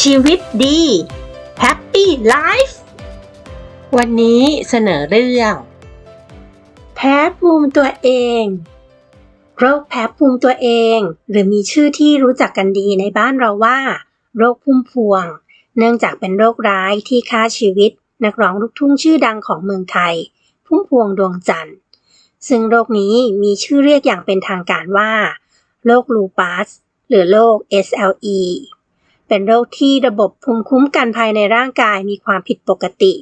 ชีวิตดี Happy Life วันนี้เสนอเรื่อง แพ้ภูมิตัวเอง โรคแพ้ภูมิตัวเอง หรือมีชื่อที่รู้จักกันดีในบ้านเราว่า โรคพุ่มพวง เนื่องจากเป็นโรคร้ายที่ฆ่าชีวิต นักร้องลูกทุ่งชื่อดังของเมืองไทย พุ่มพวงดวงจันทร์ ซึ่งโรคนี้มีชื่อเรียกอย่างเป็นทางการว่า โรคลูปัส หรือโรค SLE เป็นโรคที่ระบบภูมิคุ้มกันภายในร่างกายมีความผิดปกติ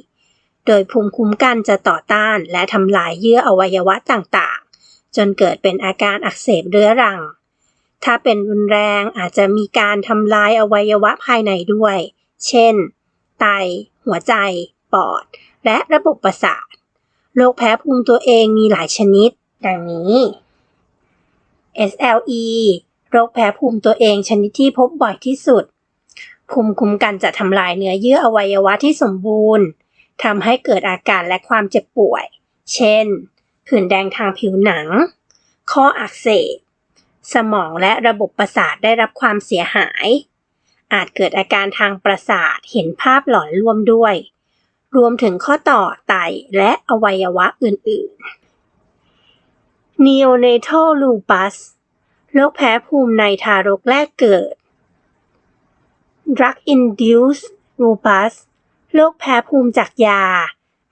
โดยภูมิคุ้มกันจะต่อต้านและทำลายเยื่ออวัยวะต่างๆ จนเกิดเป็นอาการอักเสบเรื้อรัง ถ้าเป็นรุนแรงอาจจะมีการทำลายอวัยวะภายในด้วย เช่น ไต หัวใจ ปอด และระบบประสาท โรคแพ้ภูมิตัวเองมีหลายชนิด ดังนี้ SLE โรคแพ้ภูมิตัวเองชนิดที่พบบ่อยที่สุด ภูมิคุ้มกันจะทำลายเนื้อเยื่ออวัยวะที่สมบูรณ์ทำให้เกิดอาการและความเจ็บป่วย เช่น ผื่นแดงทางผิวหนัง ข้ออักเสบ สมองและระบบประสาทได้รับความเสียหาย อาจเกิดอาการทางประสาทเห็นภาพหลอนร่วมด้วย รวมถึงข้อต่อไตและอวัยวะอื่น ๆ Neonatal Lupus โรคแพ้ภูมิในทารกแรกเกิด Drug Induced Lupus โรคแพ้ภูมิจากยา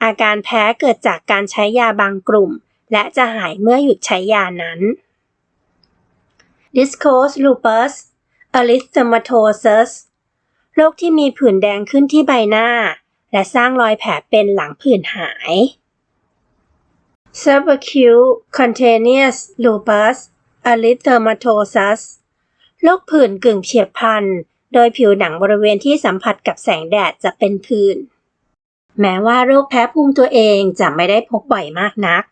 อาการแพ้เกิดจากการใช้ยาบางกลุ่ม และจะหายเมื่อหยุดใช้ยานั้น Discose Lupus Erythematosus โรคที่มีผื่นแดงขึ้นที่ใบหน้า และสร้างรอยแผลเป็นหลังผื่นหาย Subacute Cutaneous Lupus Erythematosus โรคผื่นกึ่งเฉียบพลัน โดยผิวหนังบริเวณที่สัมผัสกับแสงแดดจะเป็นผื่น แม้ว่าโรคแพ้ภูมิตัวเองจะไม่ได้พบบ่อยมากนัก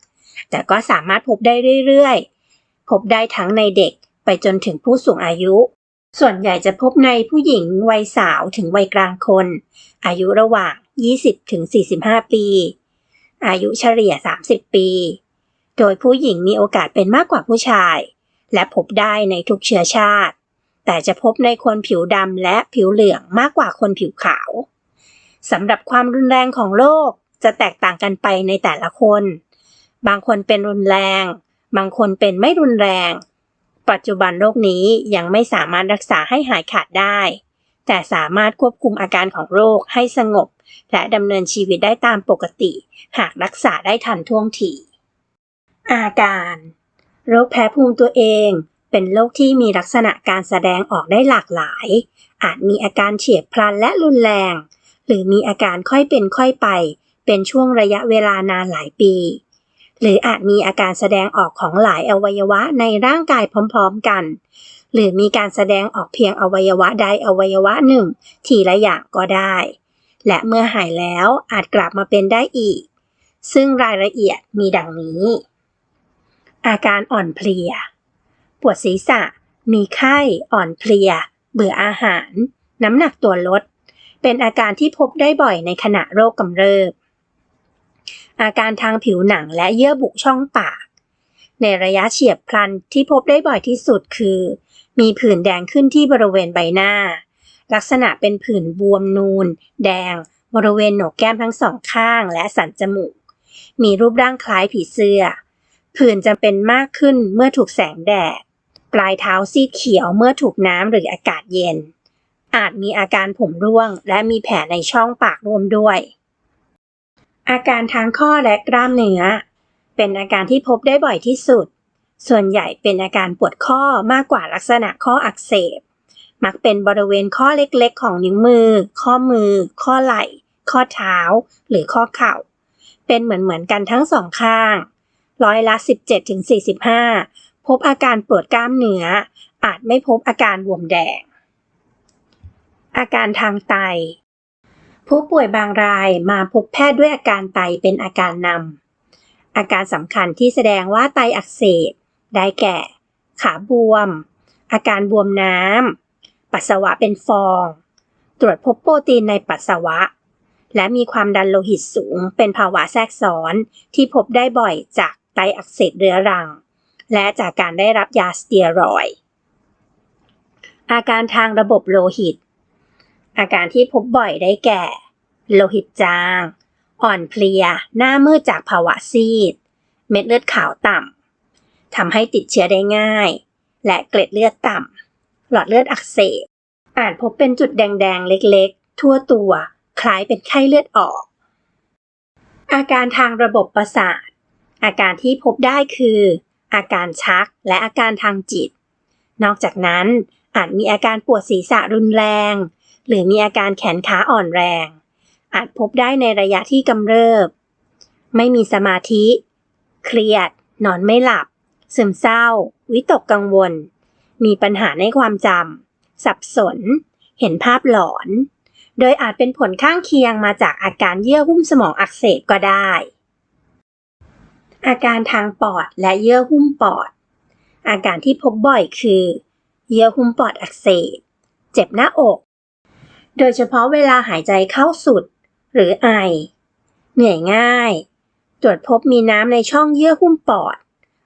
แต่ก็สามารถพบได้เรื่อยๆ พบได้ทั้งในเด็กไปจนถึงผู้สูงอายุ ส่วนใหญ่จะพบในผู้หญิงวัยสาวถึงวัยกลางคน อายุระหว่าง 20-45 ปี อายุเฉลี่ย 30 ปี โดยผู้หญิงมีโอกาสเป็นมากกว่าผู้ชาย และพบได้ในทุกเชื้อชาติ แต่จะพบในคนผิวดำและผิวเหลืองมากกว่าคนผิวขาวสำหรับความรุนแรงของโรคจะแตกต่างกันไปในแต่ละคน บางคนเป็นรุนแรง บางคนเป็นไม่รุนแรง ปัจจุบันโรคนี้ยังไม่สามารถรักษาให้หายขาดได้ แต่สามารถควบคุมอาการของโรคให้สงบ และดำเนินชีวิตได้ตามปกติ หากรักษาได้ทันท่วงทีอาการ โรคแพ้ภูมิตัวเอง เป็นโรคที่มีลักษณะการแสดงออกได้หลากหลาย อาจมีอาการเฉียบพลันและรุนแรง หรือมีอาการค่อยเป็นค่อยไป เป็นช่วงระยะเวลานานหลายปี หรืออาจมีอาการแสดงออกของหลายอวัยวะในร่างกายพร้อมๆกัน หรือมีการแสดงออกเพียงอวัยวะใดอวัยวะหนึ่ง ทีละอย่างก็ได้ และเมื่อหายแล้วอาจกลับมาเป็นได้อีก ซึ่งรายละเอียดมีดังนี้ อาการอ่อนเพลีย วดศีรษะ มีไข้อ่อนเพลีย เบื่ออาหาร น้ำหนักตัวลด เป็นอาการที่พบได้บ่อยในขณะโรคกำเริบ อาการทางผิวหนังและเยื่อบุช่องปาก ในระยะเฉียบพลันที่พบได้บ่อยที่สุดคือ มีผื่นแดงขึ้นที่บริเวณใบหน้า ลักษณะเป็นผื่นบวมนูน แดง บริเวณโหนกแก้มทั้งสองข้างและสันจมูก มีรูปร่างคล้ายผีเสื้อผื่นจะเป็นมากขึ้นเมื่อถูกแสงแดด ลายเท้าซีดเขียวเมื่อถูกน้ำหรืออากาศเย็น อาจมีอาการผมร่วง และมีแผลในช่องปากรวมด้วย อาการทางข้อและกล้ามเนื้อ เป็นอาการที่พบได้บ่อยที่สุด ส่วนใหญ่เป็นอาการปวดข้อมากกว่าลักษณะข้ออักเสบ มักเป็นบริเวณข้อเล็กๆ ของนิ้วมือ ข้อมือ ข้อไหล่ ข้อเท้า หรือข้อเข่า เป็นเหมือนๆกันทั้งสองข้างร้อยละ 17-45 พบอาการปวดกล้ามเนื้อ อาจไม่พบอาการบวมแดง อาการทางไต ผู้ป่วยบางรายมาพบแพทย์ด้วยอาการไตเป็นอาการนำอาการสำคัญที่แสดงว่าไตอักเสบได้แก่ ขาบวม อาการบวมน้ำปัสสาวะเป็นฟอง ตรวจพบโปรตีนในปัสสาวะ และมีความดันโลหิตสูง เป็นภาวะแทรกซ้อนที่พบได้บ่อยจากไตอักเสบเรื้อรัง และจากการได้รับยาสเตียรอยอาการทางระบบโลหิต อาการที่พบบ่อยได้แก่ โลหิตจาง อ่อนเพลีย หน้ามืดจากภาวะซีด เม็ดเลือดขาวต่ำทำให้ติดเชื้อได้ง่าย และเกล็ดเลือดต่ำหลอดเลือดอักเสบอาจพบเป็นจุดแดงๆ เล็กๆ ทั่วตัว คล้ายเป็นไข้เลือดออก อาการทางระบบประสาท อาการที่พบได้คือ อาการชักและอาการทางจิต นอกจากนั้นอาจมีอาการปวดศีรษะรุนแรง หรือมีอาการแขนขาอ่อนแรง อาจพบได้ในระยะที่กำเริบ ไม่มีสมาธิ เครียด นอนไม่หลับ ซึมเศร้า วิตกกังวล มีปัญหาในความจำสับสน เห็นภาพหลอน โดยอาจเป็นผลข้างเคียงมาจากอาการเยื่อหุ้มสมองอักเสบก็ได้ อาการทางปอดและเยื่อหุ้มปอด อาการที่พบบ่อยคือ เยื่อหุ้มปอดอักเสบ เจ็บหน้าอก โดยเฉพาะเวลาหายใจเข้าสุด หรือไอ เหนื่อยง่าย ตรวจพบมีน้ำในช่องเยื่อหุ้มปอด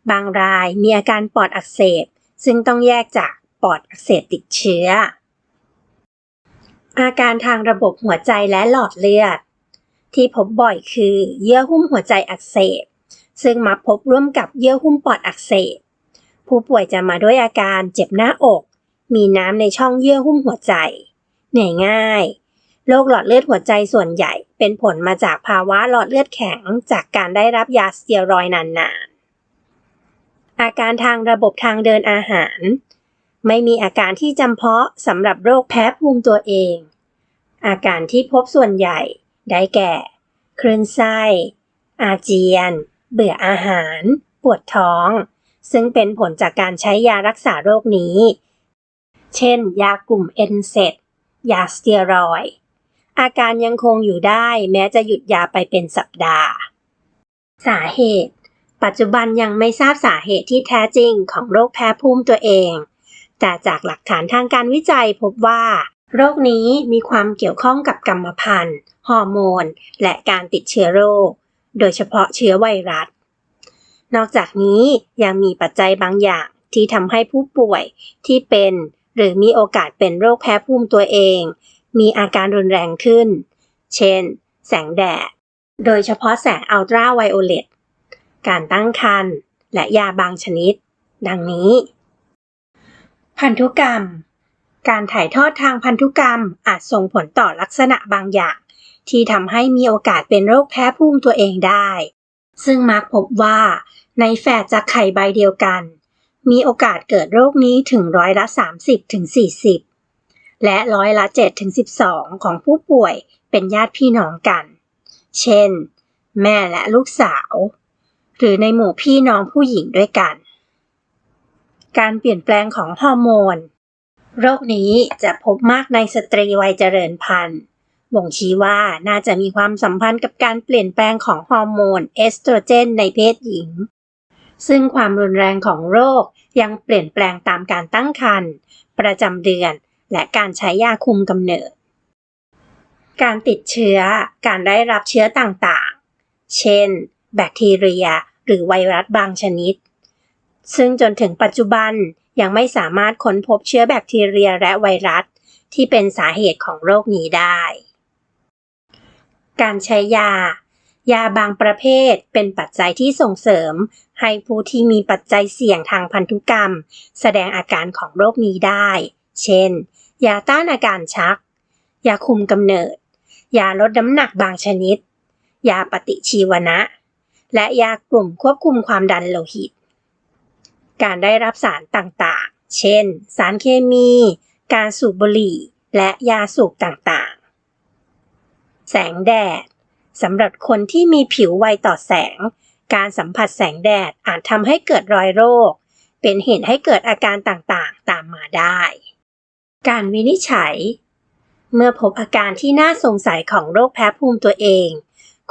บางรายมีอาการปอดอักเสบ ซึ่งต้องแยกจากปอดอักเสบติดเชื้อ อาการทางระบบหัวใจและหลอดเลือด ที่พบบ่อยคือ เยื่อหุ้มหัวใจอักเสบ ซึ่งมักพบร่วมกับเยื่อหุ้มปอดอักเสบ ผู้ป่วยจะมาด้วยอาการเจ็บหน้าอก มีน้ำในช่องเยื่อหุ้มหัวใจ เหนื่อยง่าย โรคหลอดเลือดหัวใจส่วนใหญ่เป็นผลมาจากภาวะหลอดเลือดแข็ง จากการได้รับยาสเตียรอยนานๆ อาการทางระบบทางเดินอาหาร ไม่มีอาการที่จำเพาะสำหรับโรคแพ้ภูมิตัวเอง อาการที่พบส่วนใหญ่ได้แก่คลื่นไส้ อาเจียน เบื่ออาหาร ปวดท้อง ซึ่งเป็นผลจากการใช้ยารักษาโรคนี้ เช่น ยากลุ่มเอนเซตยาสเตียรอยอาการยังคงอยู่ได้แม้จะหยุดยาไปเป็นสัปดาห์ สาเหตุ ปัจจุบันยังไม่ทราบสาเหตุที่แท้จริงของโรคแพ้ภูมิตัวเอง แต่จากหลักฐานทางการวิจัยพบว่า โรคนี้มีความเกี่ยวข้องกับกรรมพันธุ์ ฮอร์โมน และการติดเชื้อโรค โดยเฉพาะเชื้อไวรัส นอกจากนี้ยังมีปัจจัยบางอย่างที่ทำให้ผู้ป่วยที่เป็นหรือมีโอกาสเป็นโรคแพ้ภูมิตัวเอง มีอาการรุนแรงขึ้น เช่น แสงแดด โดยเฉพาะแสงอัลตราไวโอเลต การตั้งครรภ์และยาบางชนิด ดังนี้ พันธุกรรม การถ่ายทอดทางพันธุกรรมอาจส่งผลต่อลักษณะบางอย่าง ที่ทำให้มีโอกาสเป็นโรคแพ้ภูมิตัวเองได้ ซึ่งมักพบว่า ในแฝดจากไข่ใบเดียวกัน มีโอกาสเกิดโรคนี้ถึงร้อยละ30ถึง40 และร้อยละ7ถึง12 ของผู้ป่วยเป็นญาติพี่น้องกัน เช่น แม่และลูกสาว หรือในหมู่พี่น้องผู้หญิงด้วยกัน การเปลี่ยนแปลงของฮอร์โมน โรคนี้จะพบมากในสตรีวัยเจริญพันธุ์ บ่งชี้ว่าน่าจะมีความสัมพันธ์กับการเปลี่ยนแปลงของฮอร์โมนเอสโตรเจนในเพศหญิง ซึ่งความรุนแรงของโรคยังเปลี่ยนแปลงตามการตั้งครรภ์ประจำเดือน และการใช้ยาคุมกำเนิด การติดเชื้อ การได้รับเชื้อต่างๆ เช่น แบคทีเรีย หรือไวรัสบางชนิด ซึ่งจนถึงปัจจุบันยังไม่สามารถค้นพบเชื้อแบคทีเรียและไวรัสที่เป็นสาเหตุของโรคนี้ได้ การใช้ยา ยาบางประเภทเป็นปัจจัยที่ส่งเสริม ให้ผู้ที่มีปัจจัยเสี่ยงทางพันธุกรรม แสดงอาการของโรคนี้ได้ เช่น ยาต้านอาการชัก ยาคุมกำเนิด ยาลดน้ำหนักบางชนิด ยาปฏิชีวนะ และยากลุ่มควบคุมความดันโลหิต การได้รับสารต่างๆ เช่น สารเคมี การสูบบุหรี่ และยาสูบต่างๆ แสงแดดสำหรับคนที่มีผิวไวต่อแสง การสัมผัสแสงแดดอาจทำให้เกิดรอยโรค เป็นเหตุให้เกิดอาการต่างๆ ตามมาได้ การวินิจฉัย เมื่อพบอาการที่น่าสงสัยของโรคแพ้ภูมิตัวเอง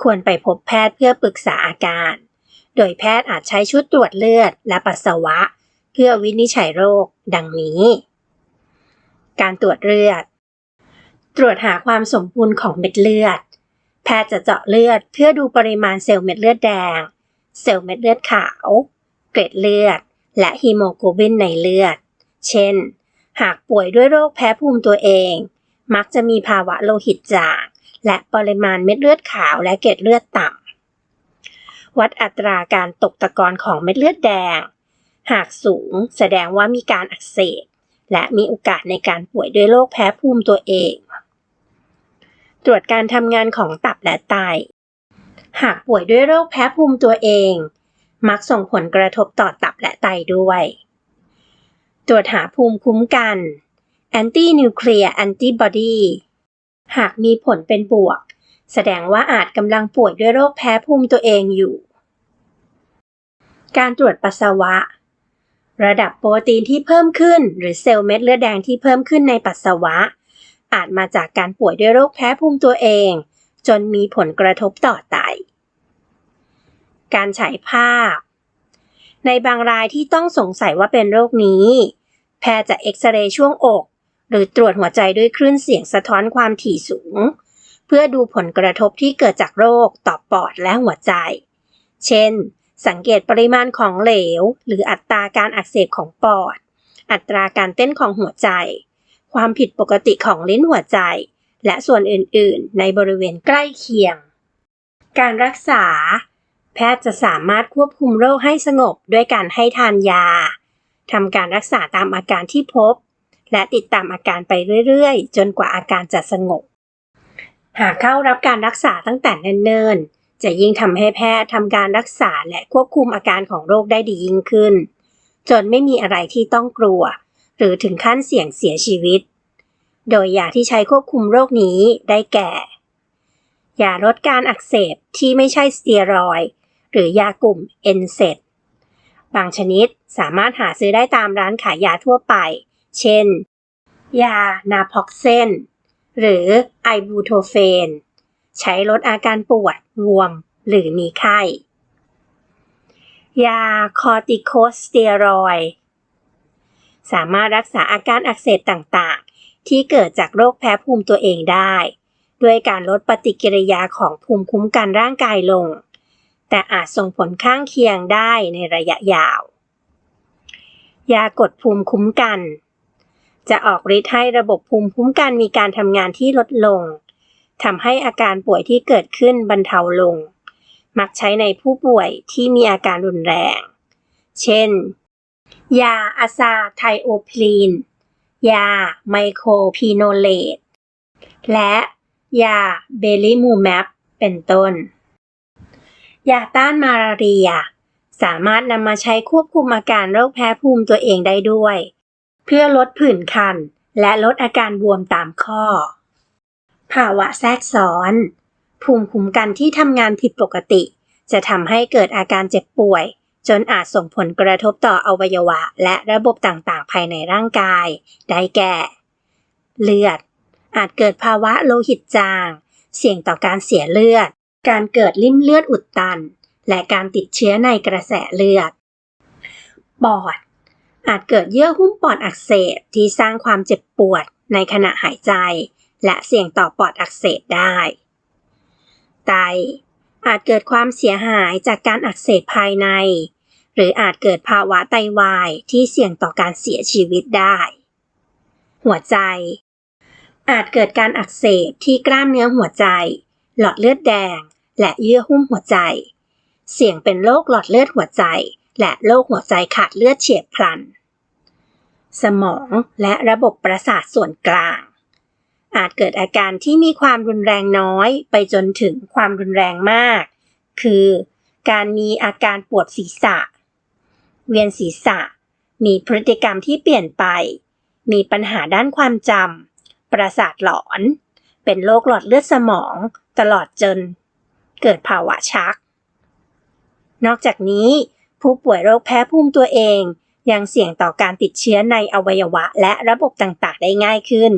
ควรไปพบแพทย์เพื่อปรึกษาอาการ โดยแพทย์อาจใช้ชุดตรวจเลือดและปัสสาวะ เพื่อวินิจฉัยโรค ดังนี้ การตรวจเลือด ตรวจหาความสมบูรณ์ของเม็ดเลือด แพทย์จะเจาะเลือดเพื่อดูปริมาณเซลล์เม็ดเลือดแดง เซลล์เม็ดเลือดขาว เกล็ดเลือด และฮีโมโกลบินในเลือด เช่น หากป่วยด้วยโรคแพ้ภูมิตัวเอง มักจะมีภาวะโลหิตจาง และปริมาณเม็ดเลือดขาวและเกล็ดเลือดต่ำ วัดอัตราการตกตะกอนของเม็ดเลือดแดง หากสูงแสดงว่ามีการอักเสบและมีโอกาสในการป่วยด้วยโรคแพ้ภูมิตัวเอง ตรวจการทำงานของตับและไต หากป่วยด้วยโรคแพ้ภูมิตัวเอง มักส่งผลกระทบต่อตับและไตด้วย ตรวจหาภูมิคุ้มกัน anti nuclear antibody หากมีผลเป็นบวก แสดงว่าอาจกำลังป่วยด้วยโรคแพ้ภูมิตัวเองอยู่ การตรวจปัสสาวะ ระดับโปรตีนที่เพิ่มขึ้น หรือเซลล์เม็ดเลือดแดงที่เพิ่มขึ้นในปัสสาวะ อาจมาจากการป่วยด้วยโรคแพ้ภูมิตัวเอง จนมีผลกระทบต่อไต การฉายภาพ ในบางรายที่ต้องสงสัยว่าเป็นโรคนี้ แพทย์จะเอ็กซเรย์ช่วงอก หรือตรวจหัวใจด้วยคลื่นเสียงสะท้อนความถี่สูง เพื่อดูผลกระทบที่เกิดจากโรคต่อปอดและหัวใจ เช่น สังเกตปริมาณของเหลว หรืออัตราการอักเสบของปอด อัตราการเต้นของหัวใจ ความผิดปกติของลิ้นหัวใจ และส่วนอื่น ๆ ในบริเวณใกล้เคียง การรักษา แพทย์จะสามารถควบคุมโรคให้สงบด้วยการให้ทานยาทำการรักษาตามอาการที่พบ และติดตามอาการไปเรื่อย ๆ จนกว่าอาการจะสงบ หากเข้ารับการรักษาตั้งแต่เนิ่น ๆ จะยิ่งทำให้แพทย์ทำการรักษาและควบคุมอาการของโรคได้ดียิ่งขึ้น จนไม่มีอะไรที่ต้องกลัว หรือถึงขั้นเสี่ยงเสียชีวิต โดยยาที่ใช้ควบคุมโรคนี้ได้แก่ ยาลดการอักเสบที่ไม่ใช่สเตียรอยด์หรือยากลุ่ม NSAID บางชนิดสามารถหาซื้อได้ตามร้านขายยาทั่วไป เช่น ยานาพ็อกเซนหรือไอบูโทเฟน ใช้ลดอาการปวดบวม หรือมีไข้ ยาคอร์ติโคสเตียรอยด์ สามารถรักษาอาการอักเสบต่างๆ ที่เกิดจากโรคแพ้ภูมิตัวเองได้ ด้วยการลดปฏิกิริยาของภูมิคุ้มกันร่างกายลง แต่อาจส่งผลข้างเคียงได้ในระยะยาว ยากดภูมิคุ้มกัน จะออกฤทธิ์ให้ระบบภูมิคุ้มกันมีการทำงานที่ลดลงทำให้อาการป่วยที่เกิดขึ้นบรรเทาลง มักใช้ในผู้ป่วยที่มีอาการรุนแรง เช่น ยาอะซาไทโอพลีน ยาไมโครพีโนเลต และยาเบลิมูแมปเป็นต้น ยาต้านมาลาเรีย สามารถนำมาใช้ควบคุมอาการโรคแพ้ภูมิตัวเองได้ด้วย เพื่อลดผื่นคัน และลดอาการบวมตามข้อ ภาวะแทรกซ้อน ภูมิคุ้มกันที่ทำงานผิดปกติ จะทำให้เกิดอาการเจ็บป่วย จนอาจส่งผลกระทบต่ออวัยวะ และระบบต่างๆ ภายในร่างกาย ได้แก่ เลือด อาจเกิดภาวะโลหิตจาง เสี่ยงต่อการเสียเลือด การเกิดลิ่มเลือดอุดตัน และการติดเชื้อในกระแสเลือด ปอด อาจเกิดเยื่อหุ้มปอดอักเสบที่สร้างความเจ็บปวดในขณะหายใจ และเสี่ยงต่อปอดอักเสบได้ ไต อาจเกิดความเสียหายจากการอักเสบภายใน หรืออาจเกิดภาวะไตวายที่เสี่ยงต่อการเสียชีวิตได้ หัวใจ อาจเกิดการอักเสบที่กล้ามเนื้อหัวใจ หลอดเลือดแดง และเยื่อหุ้มหัวใจ เสี่ยงเป็นโรคหลอดเลือดหัวใจ และโรคหัวใจขาดเลือดเฉียบพลัน สมองและระบบประสาทส่วนกลาง อาจเกิดอาการที่มีความรุนแรงน้อยไปจนถึงความรุนแรงมาก คือการมีอาการปวดศีรษะ เวียนศีรษะ มีพฤติกรรมที่เปลี่ยนไป มีปัญหาด้านความจำ ประสาทหลอน เป็นโรคหลอดเลือดสมอง ตลอดจน เกิดภาวะชัก นอกจากนี้ ผู้ป่วยโรคแพ้ภูมิตัวเอง ยังเสี่ยงต่อการติดเชื้อในอวัยวะและระบบต่างๆ ได้ง่ายขึ้น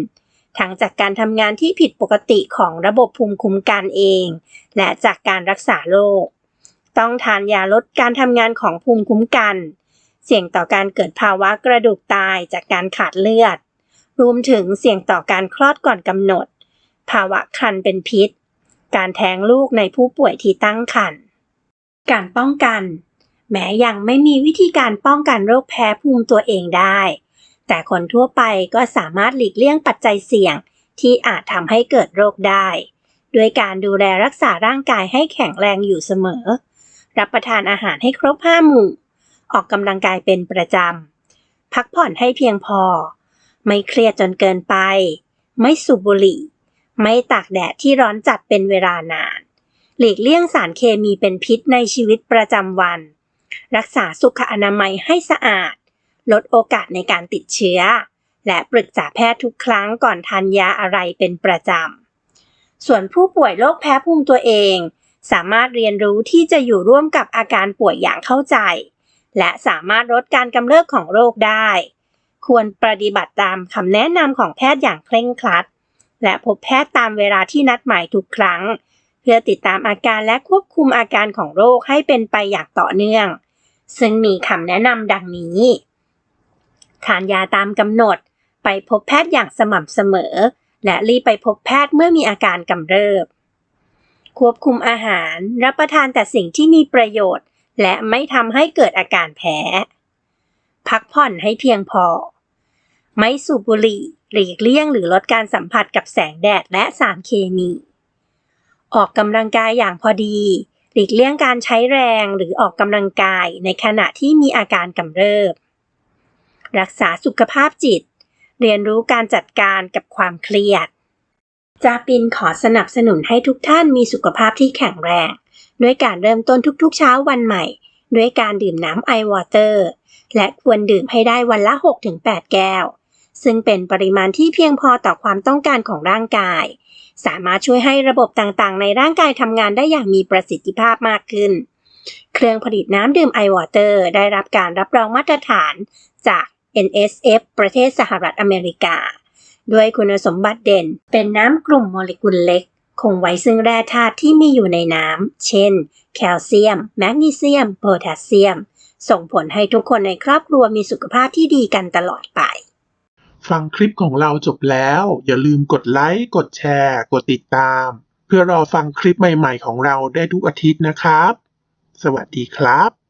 ทั้งจากการทำงานที่ผิดปกติของระบบภูมิคุ้มกันเอง และจากการรักษาโรค ต้องทานยาลดการทำงานของภูมิคุ้มกัน เสี่ยงต่อการเกิดภาวะกระดูกตายจากการขาดเลือด รวมถึงเสี่ยงต่อการคลอดก่อนกำหนด ภาวะครรภ์เป็นพิษ การแท้งลูกในผู้ป่วยที่ตั้งครรภ์ การป้องกัน แม้ยังไม่มีวิธีการป้องกันโรคแพ้ภูมิตัวเองได้ แต่คนทั่วไปก็สามารถหลีกเลี่ยงปัจจัยเสี่ยง ที่อาจทำให้เกิดโรคได้ ด้วยการดูแลรักษาร่างกายให้แข็งแรงอยู่เสมอ รับประทานอาหารให้ครบห้าหมู่ ออกกำลังกายเป็นประจำ พักผ่อนให้เพียงพอ ไม่เครียดจนเกินไป ไม่สูบบุหรี่ ไม่ตากแดดที่ร้อนจัดเป็นเวลานาน หลีกเลี่ยงสารเคมีเป็นพิษในชีวิตประจำวัน รักษาสุขอนามัยให้สะอาด ลดโอกาสในการติดเชื้อ และปรึกษาแพทย์ทุกครั้งก่อนทานยาอะไรเป็นประจำ ส่วนผู้ป่วยโรคแพ้ภูมิตัวเอง สามารถเรียนรู้ที่จะอยู่ร่วมกับอาการป่วยอย่างเข้าใจ และสามารถลดการกำเริบของโรคได้ ควรปฏิบัติตามคำแนะนำของแพทย์อย่างเคร่งครัด และพบแพทย์ตามเวลาที่นัดหมายทุกครั้ง เพื่อติดตามอาการและควบคุมอาการของโรคให้เป็นไปอย่างต่อเนื่องซึ่งมีคำแนะนำดังนี้ ทานยาตามกำหนด ไปพบแพทย์อย่างสม่ำเสมอ และรีบไปพบแพทย์เมื่อมีอาการกำเริบ ควบคุมอาหารรับประทานแต่สิ่งที่มีประโยชน์ และไม่ทำให้เกิดอาการแพ้ พักผ่อนให้เพียงพอ ไม่สูบบุหรี่ หลีกเลี่ยงหรือลดการสัมผัสกับแสงแดดและสารเคมี ออกกำลังกายอย่างพอดีหลีกเลี่ยงการใช้แรงหรือออกกำลังกายในขณะที่มีอาการกำเริบ รักษาสุขภาพจิต เรียนรู้การจัดการกับความเครียด จาปินขอสนับสนุนให้ทุกท่านมีสุขภาพที่แข็งแรง ด้วยการเริ่มต้นทุกๆเช้าวันใหม่ ด้วยการดื่มน้ำไอวอเตอร์และควรดื่มให้ได้วันละ 6-8 แก้ว ซึ่งเป็นปริมาณที่เพียงพอต่อความต้องการของร่างกาย สามารถช่วยให้ระบบต่างๆ ในร่างกายทำงานได้อย่างมีประสิทธิภาพมากขึ้น เครื่องผลิตน้ำดื่มไอวอเตอร์ได้รับการรับรองมาตรฐานจาก NSF ประเทศสหรัฐอเมริกา ด้วยคุณสมบัติเด่นเป็นน้ำกลุ่มโมเลกุลเล็ก คงไว้ซึ่งแร่ธาตุที่มีอยู่ในน้ำ เช่น แคลเซียม แมกนีเซียม โพแทสเซียม ส่งผลให้ทุกคนในครอบครัวมีสุขภาพที่ดีกันตลอดไป ฟังคลิปของเราจบแล้ว อย่าลืมกดไลค์ กดแชร์ กดติดตาม เพื่อรอฟังคลิปใหม่ ๆ ของเราได้ทุกอาทิตย์นะครับ สวัสดีครับ